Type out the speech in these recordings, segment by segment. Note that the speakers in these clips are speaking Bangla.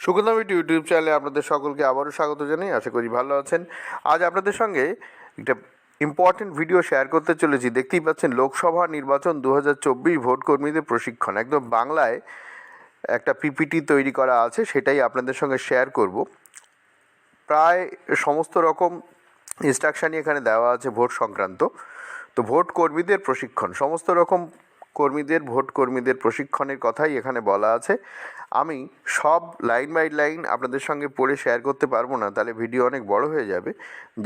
সুগন্ধামিট ইউটিউব চ্যানেলে আপনাদের সকলকে আবারও স্বাগত জানাই। আশা করি ভালো আছেন। আজ আপনাদের সঙ্গে একটা ইম্পর্টেন্ট ভিডিও শেয়ার করতে চলেছি। দেখতেই পাচ্ছেন, লোকসভা নির্বাচন দু হাজার চব্বিশ ভোট কর্মীদের প্রশিক্ষণ। একদম বাংলায় একটা পিপিটি তৈরি করা আছে, সেটাই আপনাদের সঙ্গে শেয়ার করব। প্রায় সমস্ত রকম ইনস্ট্রাকশানই এখানে দেওয়া আছে ভোট সংক্রান্ত। তো ভোট কর্মীদের প্রশিক্ষণ, সমস্ত রকম কর্মীদের ভোট কর্মীদের প্রশিক্ষণের কথাই এখানে বলা আছে। আমি সব লাইন বাই লাইন আপনাদের সঙ্গে পড়ে শেয়ার করতে পারব না, তাহলে ভিডিও অনেক বড় হয়ে যাবে।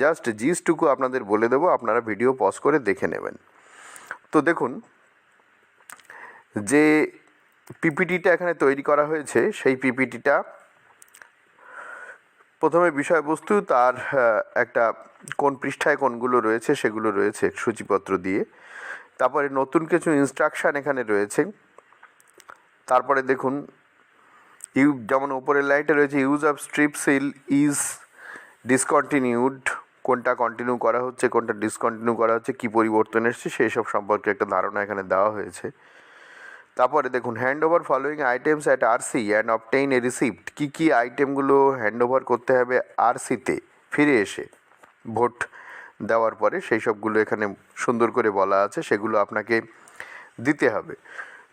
জাস্ট জিসটুকু আপনাদের বলে দেবো, আপনারা ভিডিও পজ করে দেখে নেবেন। তো দেখুন, যে পিপিটিটা এখানে তৈরি করা হয়েছে, সেই পিপিটিটা প্রথমে বিষয়বস্তু তার একটা কোন পৃষ্ঠায় কোনগুলো রয়েছে সেগুলো রয়েছে সূচিপত্র দিয়ে। তারপরে নতুন কিছু ইনস্ট্রাকশান এখানে রয়েছে। তারপরে দেখুন, ইউ যেমন উপরের লাইটে রয়েছে use of strip seal is discontinued কোনটা কন্টিনিউ করা হচ্ছে, কোনটা ডিসকন্টিনিউ করা হচ্ছে, কী পরিবর্তন এসছে, সেই সব সম্পর্কে একটা ধারণা এখানে দেওয়া হয়েছে। তারপরে দেখুন hand over following items at RC and obtain a receipt কী কী আইটেমগুলো হ্যান্ড ওভার করতে হবে আরসিতে ফিরে এসে, ভোট দেওয়ার পরে সেই সবগুলো এখানে সুন্দর করে বলা আছে, সেগুলো আপনাকে দিতে হবে।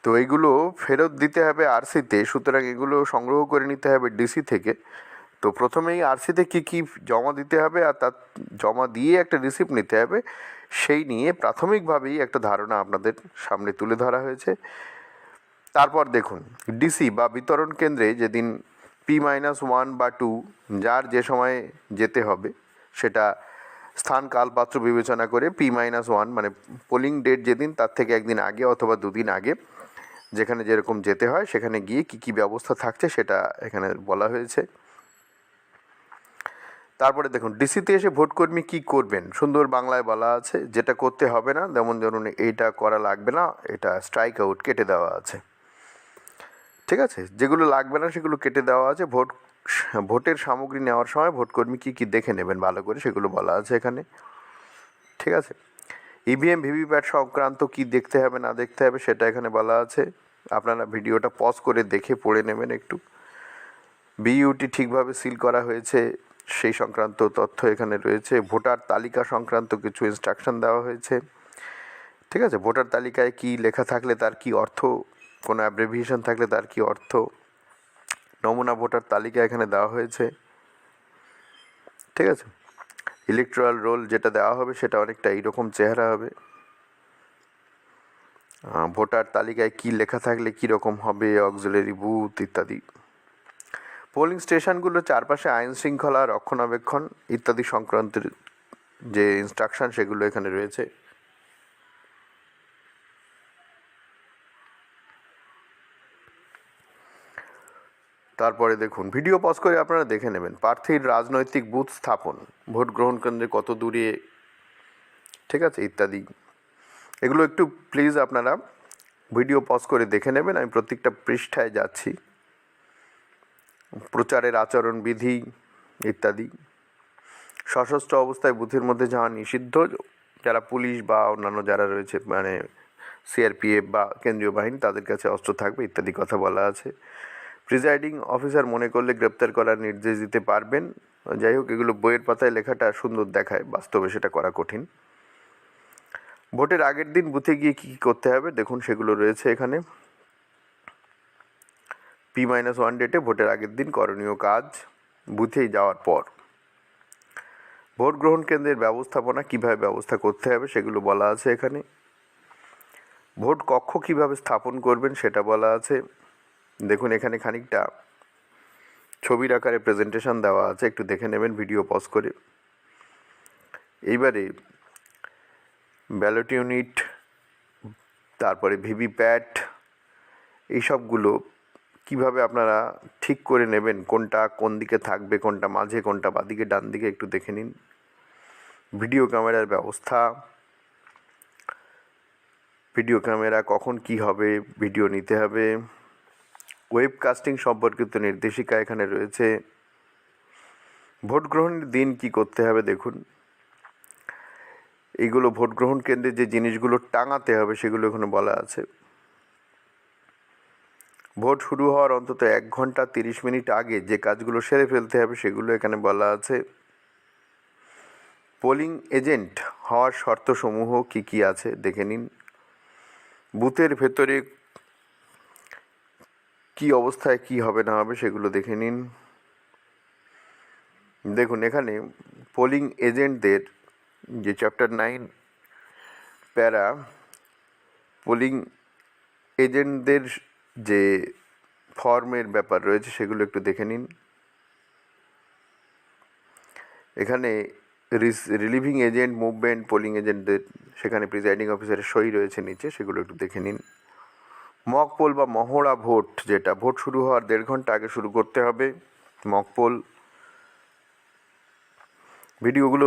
তো এইগুলো ফেরত দিতে হবে আরসিতে, সুতরাং এগুলো সংগ্রহ করে নিতে হবে ডিসি থেকে। তো প্রথমেই আরসিতে কী কী জমা দিতে হবে আর তার জমা দিয়ে একটা রিসিপ্ট নিতে হবে, সেই নিয়ে প্রাথমিকভাবেই একটা ধারণা আপনাদের সামনে তুলে ধরা হয়েছে। তারপর দেখুন, ডিসি বা বিতরণ কেন্দ্রে যেদিন পি মাইনাস ওয়ান বা টু, যার যে সময়ে যেতে হবে, সেটা স্থান কাল পাত্র বিবেচনা করে পি মাইনাস ওয়ান মানে পোলিং ডেট যেদিন, তার থেকে একদিন আগে অথবা দুদিন আগে যেখানে যেরকম যেতে হয়, সেখানে গিয়ে কী কী ব্যবস্থা থাকছে সেটা এখানে বলা হয়েছে। তারপরে দেখুন ডিসিতে এসে ভোটকর্মী কী করবেন? সুন্দর বাংলায় বলা আছে, যেটা করতে হবে না, যেমন ধরুন এইটা করা লাগবে না, এটা স্ট্রাইক আউট কেটে দেওয়া আছে। ঠিক আছে? যেগুলো লাগবে না, সেগুলো কেটে দেওয়া আছে, ভোট ভোটের সামগ্রী নেওয়ার সময় ভোটকর্মী কী কী দেখে নেবেন ভালো করে সেগুলো বলা আছে এখানে। ঠিক আছে? ইভিএম ভিভিপ্যাট সংক্রান্ত কী দেখতে হবে, না দেখতে হবে সেটা এখানে বলা আছে। আপনারা ভিডিওটা পজ করে দেখে পড়ে নেবেন একটু। বিইউটি ঠিকভাবে সিল করা হয়েছে, সেই সংক্রান্ত তথ্য এখানে রয়েছে। ভোটার তালিকা সংক্রান্ত কিছু ইনস্ট্রাকশন দেওয়া হয়েছে। ঠিক আছে? ভোটার তালিকায় কী লেখা থাকলে তার কী অর্থ, কোনো অ্যাব্রিভিয়েশন থাকলে তার কী অর্থ নমুনা ভোটার তালিকা এখানে দেওয়া হয়েছে। ঠিক আছে? ইলেকট্রাল রোল যেটা দেওয়া হবে সেটা অনেকটা এইরকম চেহারা হবে। ভোটার তালিকায় কী লেখা থাকলে কী রকম হবে অক্সিলারি বুথ ইত্যাদি। পোলিং স্টেশনগুলো চারপাশে আইন শৃঙ্খলা রক্ষণাবেক্ষণ ইত্যাদি সংক্রান্ত যে ইনস্ট্রাকশন সেগুলো এখানে রয়েছে। তারপরে দেখুন, ভিডিও পজ করে আপনারা দেখে নেবেন, প্রার্থীর রাজনৈতিক বুথ স্থাপন, ভোট গ্রহণ কেন্দ্রে কত দূরে, ঠিক আছে, ইত্যাদি। এগুলো একটু প্লিজ আপনারা ভিডিও পজ করে দেখে নেবেন, আমি প্রত্যেকটা পৃষ্ঠায় যাচ্ছি। প্রচারের আচরণবিধি ইত্যাদি। সশস্ত্র অবস্থায় বুথের মধ্যে যাওয়া নিষিদ্ধ, যারা পুলিশ বা অন্যান্য যারা রয়েছে মানে সিআরপিএফ বা কেন্দ্রীয় বাহিনী, তাদের কাছে অস্ত্র থাকবে ইত্যাদি কথা বলা আছে। প্রিজাইডিং অফিসার মনে করলে গ্রেপ্তার করার নির্দেশ দিতে পারবেন। যাই হোক, এগুলো বইয়ের পাতায় লেখাটা সুন্দর দেখায়, বাস্তবে সেটা করা কঠিন। ভোটের আগের দিন বুথে গিয়ে কী কী করতে হবে, দেখুন, সেগুলো রয়েছে এখানে। পি মাইনাস ওয়ান ডেটে ভোটের আগের দিন করণীয় কাজ, বুথেই যাওয়ার পর। ভোট গ্রহণ কেন্দ্রের ব্যবস্থাপনা কীভাবে ব্যবস্থা করতে হবে, সেগুলো বলা আছে এখানে। ভোট কক্ষ কীভাবে স্থাপন করবেন, সেটা বলা আছে। দেখুন, এখানে খানিকটা ছবির আকারে প্রেজেন্টেশন দেওয়া আছে, একটু দেখে নেবেন ভিডিও পজ করে। এইবারে ব্যালট ইউনিট তারপরে ভিভিপ্যাট এইসবগুলো কীভাবে আপনারা ঠিক করে নেবেন, কোনটা কোন দিকে থাকবে, কোনটা মাঝে, কোনটা বাদিকে, ডান দিকে, একটু দেখে নিন। ভিডিও ক্যামেরার ব্যবস্থা ভিডিও ক্যামেরা কখন কি হবে ভিডিও নিতে হবে। ওয়েব কাস্টিং সম্পর্কিত নির্দেশিকা এখানে রয়েছে। ভোট গ্রহণের দিন কি করতে হবে দেখুন। এইগুলো ভোট গ্রহণ কেন্দ্রে যে জিনিসগুলো টাঙাতে হবে সেগুলো এখানে বলা আছে। ভোট শুরু হওয়ার অন্তত এক ঘণ্টা তিরিশ মিনিট আগে যে কাজগুলো সেরে ফেলতে হবে সেগুলো এখানে বলা আছে। পোলিং এজেন্ট হওয়ার শর্তসমূহ কি কি আছে দেখে নিন। বুথের ভেতরে কি অবস্থায় কি হবে, না হবে সেগুলো দেখে নিন। দেখুন, এখানে পোলিং এজেন্টদের যে চ্যাপ্টার নাইন প্যারা পোলিং এজেন্টদের যে ফর্মের ব্যাপার রয়েছে সেগুলো একটু দেখে নিন। এখানে রিলিভিং এজেন্ট মুভমেন্ট পোলিং এজেন্টদের সেখানে প্রিজাইডিং অফিসারের সই রয়েছে নিচে, সেগুলো একটু দেখে নিন। মক পোল বা মহড়া ভোট যেটা, ভোট শুরু হওয়ার দেড় ঘণ্টা আগে শুরু করতে হবে মকপোল। ভিডিওগুলো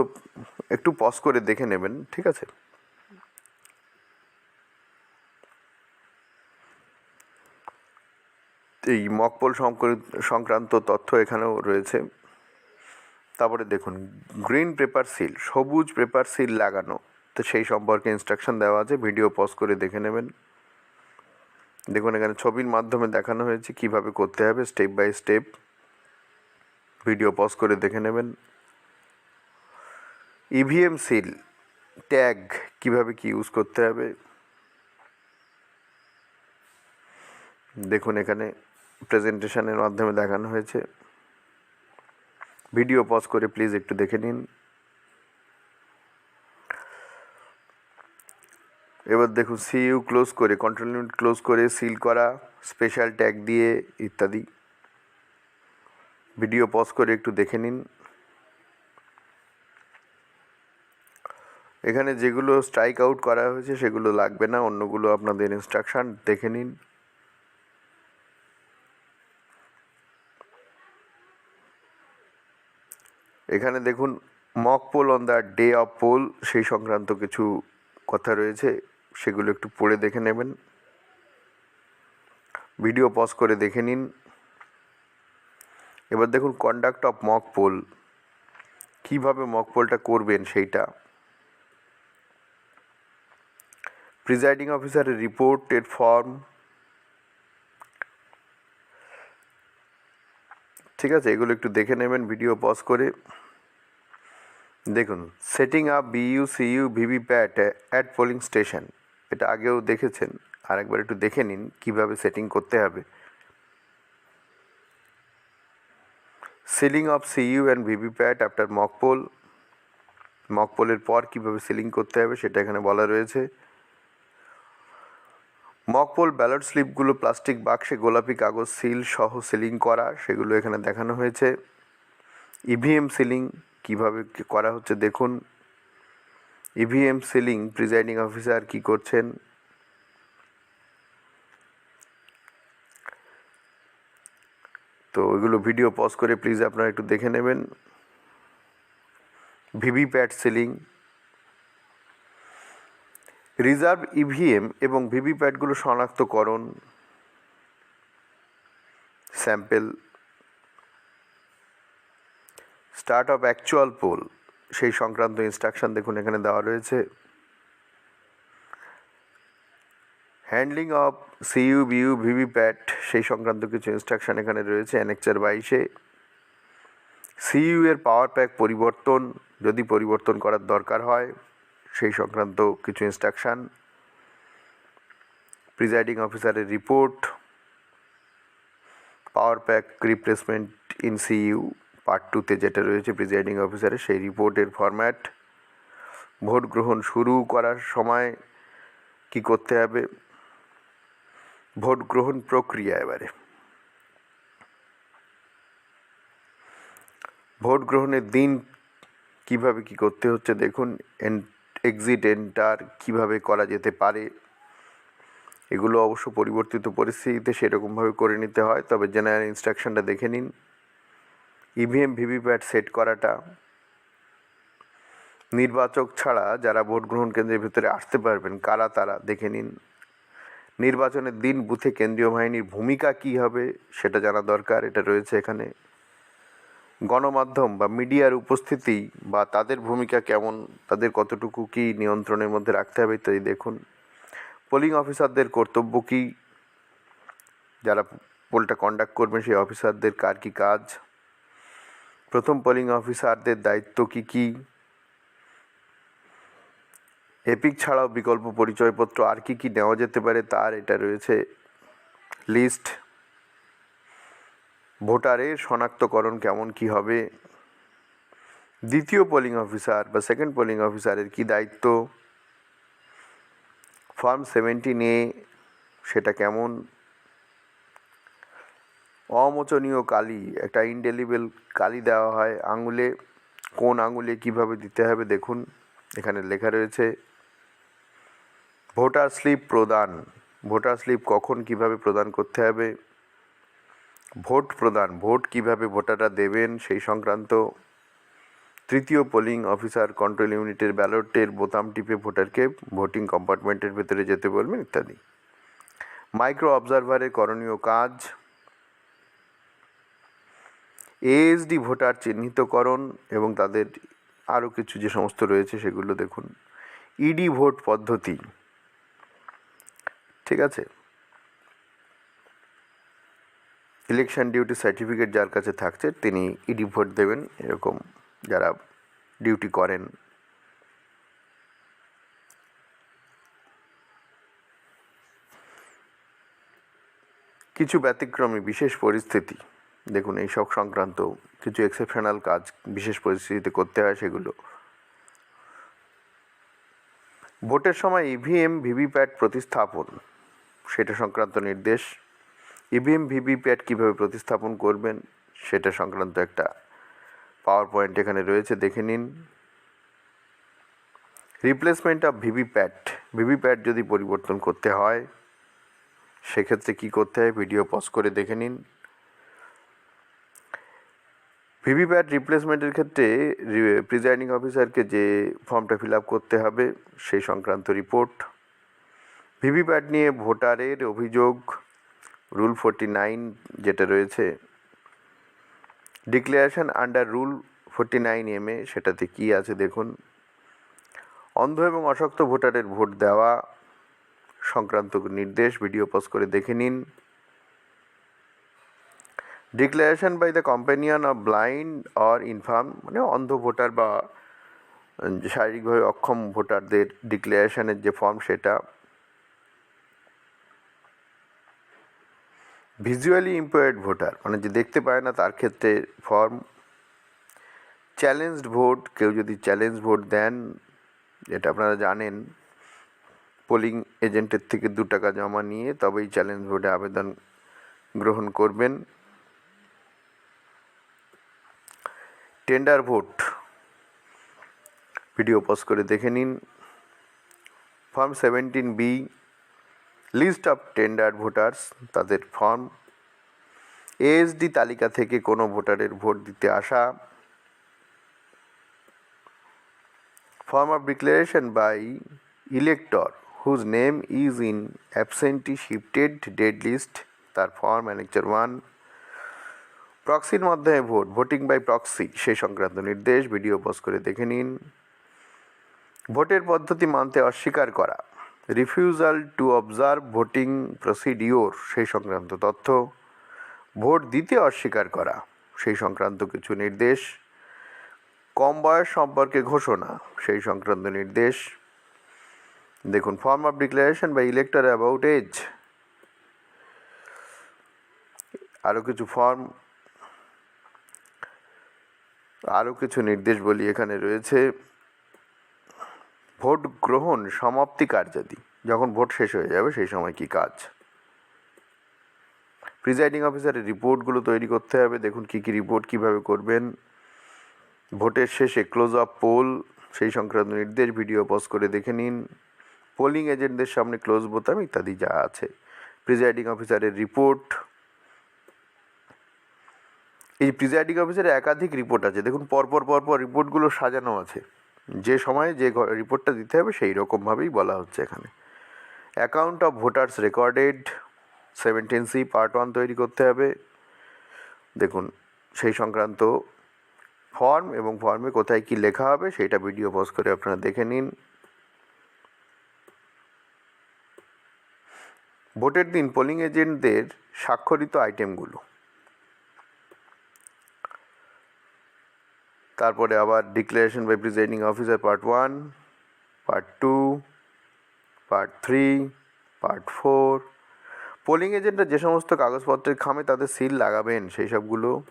একটু পজ করে দেখে নেবেন, ঠিক আছে? এই মকপোল সংক্রান্ত তথ্য এখানেও রয়েছে। তারপরে দেখুন, গ্রিন পেপার সিল, সবুজ পেপার সিল লাগানো, তো সেই সম্পর্কে ইনস্ট্রাকশন দেওয়া আছে, ভিডিও পজ করে দেখে নেবেন। দেখুন, এখানে ছবির মাধ্যমে দেখানো হয়েছে কীভাবে করতে হবে step by step video pause করে দেখে নেবেন। ইভিএম সিল ট্যাগ কীভাবে কি ইউজ করতে হবে। দেখুন, এখানে প্রেজেন্টেশনের মাধ্যমে দেখানো হয়েছে। ভিডিও পজ করে প্লিজ একটু দেখে নিন। এবার দেখুন সিইউ ক্লোজ করে কন্ট্রোল ইউনিট ক্লোজ করে সিল করা স্পেশাল ট্যাগ দিয়ে ইত্যাদি। ভিডিও পজ করে একটু দেখে নিন। এখানে যেগুলো স্ট্রাইক আউট করা হয়েছে সেগুলো লাগবে না, অন্যগুলো আপনাদের ইনস্ট্রাকশান দেখে নিন। এখানে দেখুন mock poll on the day of poll সেই সংক্রান্ত কিছু কথা রয়েছে। সেগুলো একটু পড়ে দেখে নেবেন। ভিডিও পজ করে দেখে নিন। এবার দেখুন কন্ডাক্ট অফ মক পোল কীভাবে মক পোলটা করবেন সেইটা? প্রিজাইডিং অফিসারের রিপোর্টের ফর্ম ঠিক আছে, এগুলো একটু দেখে নেবেন ভিডিও পজ করে। দেখুন setting up BU CU VVPAT at polling station এটা আগেও দেখেছেন। আরেকবার একটু দেখে নিন, কীভাবে সেটিং করতে হবে। Sealing of CU and VVPAT after mock poll মকপোলের পর কীভাবে সিলিং করতে হবে সেটা এখানে বলা রয়েছে। মকপোল ব্যালট স্লিপগুলো প্লাস্টিক বাক্সে গোলাপি কাগজ সিল সহ সিলিং করা, সেগুলো এখানে দেখানো হয়েছে। ইভিএম সিলিং কীভাবে করা হচ্ছে দেখুন। ইভিএম সিলিং প্রিজাইডিং অফিসার কি করছেন? তো ওইগুলো ভিডিও পজ করে প্লিজ আপনারা একটু দেখে নেবেন। ভিভিপ্যাট সিলিং রিজার্ভ ইভিএম এবং ভিভিপ্যাটগুলো শনাক্তকরণ। Sample start of actual poll সেই সংক্রান্ত ইনস্ট্রাকশন দেখুন, এখানে দেওয়া রয়েছে। Handling of CU BU VVPAT সেই সংক্রান্ত কিছু ইনস্ট্রাকশন এখানে রয়েছে অ্যানেকচার বাইশে। সিইউ এর পাওয়ার প্যাক পরিবর্তন, যদি পরিবর্তন করার দরকার হয়, সেই সংক্রান্ত কিছু ইনস্ট্রাকশান প্রিজাইডিং অফিসারের report power pack replacement in CU part টুতে যেটা রয়েছে প্রিজাইডিং অফিসারের সেই রিপোর্টের ফরম্যাট ভোট গ্রহণ শুরু করার সময় কি করতে হবে? ভোট গ্রহণ প্রক্রিয়া এবারে। ভোট গ্রহণের দিন কীভাবে কি করতে হচ্ছে দেখুন এক্সিট এন্টার কীভাবে করা যেতে পারে? এগুলো অবশ্য পরিবর্তিত পরিস্থিতিতে সেরকমভাবে করে নিতে হয়, তবে জেনারেল ইনস্ট্রাকশনটা দেখে নিন। ইভিএম ভিভিপ্যাট সেট করাটা নির্বাচক ছাড়া যারা ভোট গ্রহণ কেন্দ্রের ভিতরে আসতে পারবেন, কারা তারা দেখে নিন। নির্বাচনের দিন বুথে কেন্দ্রীয় বাহিনীর ভূমিকা কী হবে সেটা জানা দরকার, এটা রয়েছে এখানে। গণমাধ্যম বা মিডিয়ার উপস্থিতি বা তাদের ভূমিকা কেমন, তাদের কতটুকু কী নিয়ন্ত্রণের মধ্যে রাখতে হবে ইত্যাদি দেখুন। পোলিং অফিসারদের কর্তব্য কী? যারা পোলটা কন্ডাক্ট করবেন, সেই অফিসারদের কার কী কাজ? প্রথম পোলিং অফিসারদের দায়িত্ব কী কী? এপিক ছাড়াও বিকল্প পরিচয়পত্র আর কি কি নেওয়া যেতে পারে তার এটা রয়েছে লিস্ট ভোটারের শনাক্তকরণ কেমন কি হবে? দ্বিতীয় পোলিং অফিসার বা সেকেন্ড পোলিং অফিসারের কি দায়িত্ব? ফর্ম সেভেন্টিন এ সেটা কেমন? অমোচনীয় কালি, একটা ইনডেলিবেল কালি দেওয়া হয় আঙুলে। কোন আঙুলে কীভাবে দিতে হবে দেখুন, এখানে লেখা রয়েছে, ভোটার স্লিপ প্রদান। ভোটার স্লিপ কখন কীভাবে প্রদান করতে হবে? ভোট প্রদান, ভোট কীভাবে ভোটাররা দেবেন সেই সংক্রান্ত। তৃতীয় পোলিং অফিসার কন্ট্রোল ইউনিটের ব্যালটের বোতাম টিপে ভোটারকে ভোটিং কম্পার্টমেন্টের ভেতরে যেতে বলবেন, ইত্যাদি। মাইক্রো অবজারভারের করণীয় কাজ এএসডি ভোটার চিহ্নিতকরণ এবং তাদের আরও কিছু যে সমস্ত রয়েছে সেগুলো দেখুন। ইডি ভোট পদ্ধতি। ঠিক আছে? ইলেকশন ডিউটি সার্টিফিকেট যার কাছে থাকছে, তিনি ইডি ভোট দেবেন, এরকম যারা ডিউটি করেন। কিছু ব্যতিক্রমী, বিশেষ পরিস্থিতি। দেখুন, এই সব সংক্রান্ত কিছু এক্সেপশনাল কাজ, বিশেষ পরিস্থিতিতে করতে হয় সেগুলো। ভোটের সময় ইভিএম ভিভিপ্যাট প্রতিস্থাপন, সেটা সংক্রান্ত নির্দেশ। ইভিএম ভিভিপ্যাট কীভাবে প্রতিস্থাপন করবেন, সেটা সংক্রান্ত একটা পাওয়ার পয়েন্ট এখানে রয়েছে, দেখে নিন। রিপ্লেসমেন্ট অফ ভিভিপ্যাট ভিভিপ্যাট যদি পরিবর্তন করতে হয়, সেক্ষেত্রে কী করতে হয়? ভিডিও পজ করে দেখে নিন। ভিভিপ্যাট রিপ্লেসমেন্টের ক্ষেত্রে প্রিজাইডিং অফিসারকে যে ফর্মটা ফিল আপ করতে হবে, সেই সংক্রান্ত রিপোর্ট ভিভিপ্যাট নিয়ে ভোটারের অভিযোগ রুল ফোরটি নাইন যেটা রয়েছে declaration under rule forty nine M A সেটাতে কী আছে দেখুন। অন্ধ এবং অশক্ত ভোটারের ভোট দেওয়া সংক্রান্ত নির্দেশ ভিডিও পজ করে দেখে নিন। Declaration by the companion of blind or infirm মানে অন্ধ ভোটার বা শারীরিকভাবে অক্ষম ভোটারদের ডিক্লারেশনের যে ফর্ম সেটা ভিজুয়ালি ইম্পেয়ার্ড ভোটার মানে যে দেখতে পায় না তার ক্ষেত্রে ফর্ম চ্যালেঞ্জড ভোট কেউ যদি চ্যালেঞ্জ ভোট দেন, এটা আপনারা জানেন পোলিং এজেন্টের থেকে দু টাকা জমা নিয়ে তবেই চ্যালেঞ্জ ভোটে আবেদন গ্রহণ করবেন। Tender vote. ভিডিও পজ করে দেখে নিন। Form seventeen B list of tender voters তাদের ফর্ম এএসডি তালিকা থেকে কোনো ভোটারের ভোট দিতে আসা। Form of declaration by elector whose name is in absentee shifted dead list তার ফর্ম অ্যানেকচার ওয়ান প্রক্সির মাধ্যমে ভোট ভোটিং বাই প্রক্সি সেই সংক্রান্ত নির্দেশ ভিডিও পোস্ট করে দেখে নিন। ভোটের পদ্ধতি মানতে অস্বীকার করা refusal to observe voting procedure সেই সংক্রান্ত তথ্য। ভোট দিতে অস্বীকার করা, সেই সংক্রান্ত কিছু নির্দেশ। কম বয়স সম্পর্কে ঘোষণা, সেই সংক্রান্ত নির্দেশ। দেখুন ফর্ম অফ ডিক্লারেশন বা ইলেক্টর অ্যাবাউট এজ আরও কিছু ফর্ম আরও কিছু নির্দেশ বলি এখানে রয়েছে, ভোট গ্রহণ সমাপ্তি কার্যাদি, যখন ভোট শেষ হয়ে যাবে সেই সময় কি কাজ? প্রিজাইডিং অফিসারের রিপোর্টগুলো তৈরি করতে হবে, দেখুন কী কী রিপোর্ট কীভাবে করবেন। ভোটের শেষে ক্লোজ আপ পোল সেই সংক্রান্ত নির্দেশ ভিডিও পজ করে দেখে নিন। পোলিং এজেন্টদের সামনে ক্লোজ বোতাম ইত্যাদি যা আছে। প্রিজাইডিং অফিসারের রিপোর্ট এই প্রিজাইডিং অফিসারের একাধিক রিপোর্ট আছে। দেখুন, পরপর পরপর রিপোর্টগুলো সাজানো আছে। যে সময়ে যে রিপোর্টটা দিতে হবে, সেই রকমভাবেই বলা হচ্ছে এখানে। Account of voters recorded seventeen C part one তৈরি করতে হবে। দেখুন, সেই সংক্রান্ত ফর্ম এবং ফর্মে কোথায় কি লেখা হবে সেটা ভিডিও পজ করে আপনারা দেখে নিন। ভোটের দিন পোলিং এজেন্টদের স্বাক্ষরিত আইটেমগুলো তারপরে আবার declaration by presiding officer part one part two part three part four polling এজেন্টরা যে সমস্ত কাগজপত্রের খামে তাদের সিল লাগাবেন সেই সবগুলো।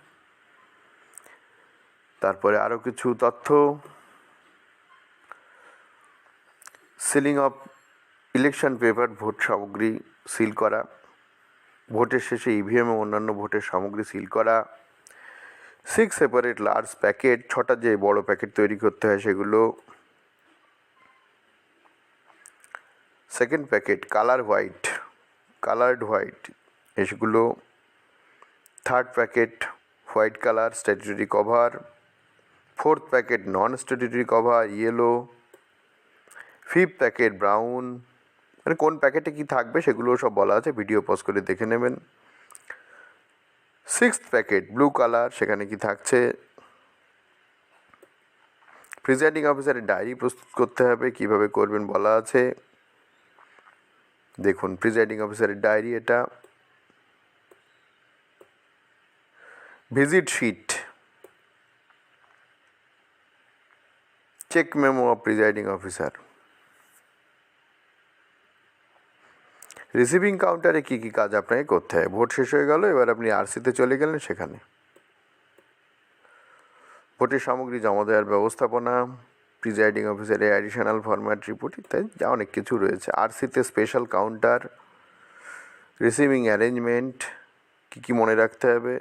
তারপরে আরও কিছু তথ্য। Sealing of election paper vote সামগ্রী সিল করা। ভোটের শেষে ইভিএম ও অন্যান্য ভোটের সামগ্রী সিল করা। সিক্স সেপারেট লার্জ প্যাকেট ছটা যে বড় প্যাকেট তৈরি করতে হয় সেগুলো। Second packet colour white coloured white এগুলো third packet white colour statutory cover fourth packet non statutory cover yellow fifth packet brown মানে কোন প্যাকেটে কী থাকবে সেগুলো সব বলা আছে ভিডিও পজ করে দেখে নেবেন। সিক্সথ প্যাকেট, ব্লু কালার, সেখানে কি থাকছে? প্রিজাইডিং অফিসারের ডায়েরি প্রস্তুত করতে হবে, কীভাবে করবেন বলা আছে। দেখুন, প্রিজাইডিং অফিসারের ডায়েরি এটা। Visit sheet. Check memo of presiding officer. Receiving কাউন্টারে কী কী কাজ আপনাকে করতে হয়? ভোট শেষ হয়ে গেল, এবার আপনি আরসিতে চলে গেলেন সেখানে। ভোটের সামগ্রী জমা দেওয়ার ব্যবস্থাপনা প্রিজাইডিং অফিসারের অ্যাডিশনাল ফরম্যাট রিপোর্ট ইত্যাদি, যা অনেক কিছু রয়েছে। আরসিতে স্পেশাল কাউন্টার রিসিভিং অ্যারেঞ্জমেন্ট কী কী মনে রাখতে হবে?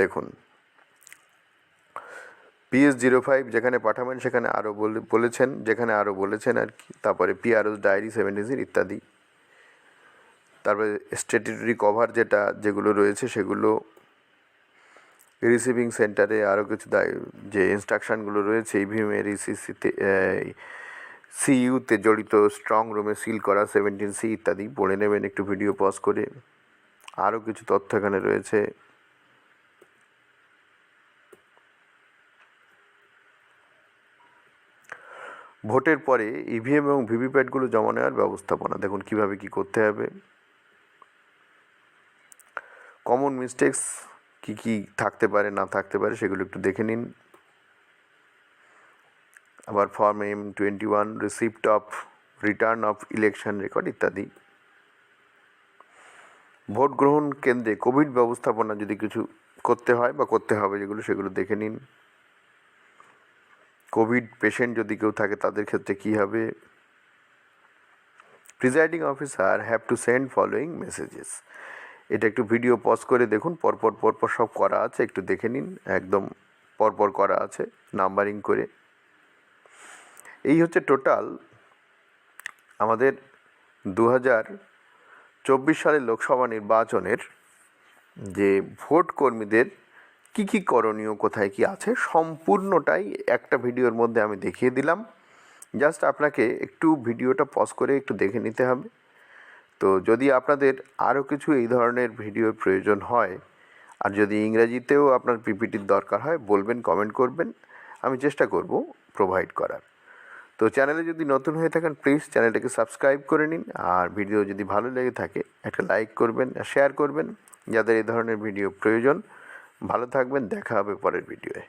দেখুন পিএস জিরো ফাইভ যেখানে পাঠাবেন, সেখানে আরও বলেছেন, যেখানে আরও বলেছেন আর কি। তারপরে পিআরওস ডায়েরি সেভেন্টিসির ইত্যাদি। তারপরে স্ট্যাটুটরি কভার যেটা, যেগুলো রয়েছে, সেগুলো রিসিভিং সেন্টারে আরও কিছু যে ইনস্ট্রাকশানগুলো রয়েছে ইভিএমের ইসিসিতে সিইউতে জড়িত স্ট্রং রুমে সিল করা সেভেন্টিন সি ইত্যাদি। পড়ে নেবেন, একটু ভিডিও পজ করে। আরও কিছু তথ্য এখানে রয়েছে। ভোটের পরে ইভিএম এবং ভিভিপ্যাটগুলো জমা নেওয়ার ব্যবস্থাপনা। দেখুন কীভাবে কী করতে হবে। কমন মিস্টেক্স কী কী থাকতে পারে, না থাকতে পারে, সেগুলো একটু দেখে নিন। আবার form M twenty one receipt of return of election record ইত্যাদি। ভোট গ্রহণ কেন্দ্রে কোভিড ব্যবস্থাপনা যদি কিছু করতে হয় বা করতে হবে যেগুলো, সেগুলো দেখে নিন। কোভিড পেশেন্ট যদি কেউ থাকে, তাদের ক্ষেত্রে কী হবে? Presiding officer have to send following messages এটা একটু ভিডিও পজ করে দেখুন, পরপর পরপর সব করা আছে, একটু দেখে নিন, একদম পরপর করা আছে নাম্বারিং করে। এই হচ্ছে টোটাল আমাদের দু হাজার চব্বিশ সালের লোকসভা নির্বাচনের যে ভোট কর্মীদের কী কী করণীয়, কোথায় কি আছে, সম্পূর্ণটাই একটা ভিডিওর মধ্যে আমি দেখিয়ে দিলাম। জাস্ট আপনাকে একটু ভিডিওটা পজ করে একটু দেখে নিতে হবে। তো যদি আপনাদের আরও কিছু এই ধরনের ভিডিওর প্রয়োজন হয়, আর যদি ইংরাজিতেও আপনার পিপিটির দরকার হয়, বলবেন কমেন্ট করবেন, আমি চেষ্টা করব প্রোভাইড করার। তো চ্যানেলে যদি নতুন হয়ে থাকেন প্লিজ চ্যানেলটাকে সাবস্ক্রাইব করে নিন, আর ভিডিও যদি ভালো লেগে থাকে, একটা লাইক করবেন শেয়ার করবেন, যাদের এই ধরনের ভিডিও প্রয়োজন। ভালো থাকবেন দেখা হবে পরের ভিডিওয়ে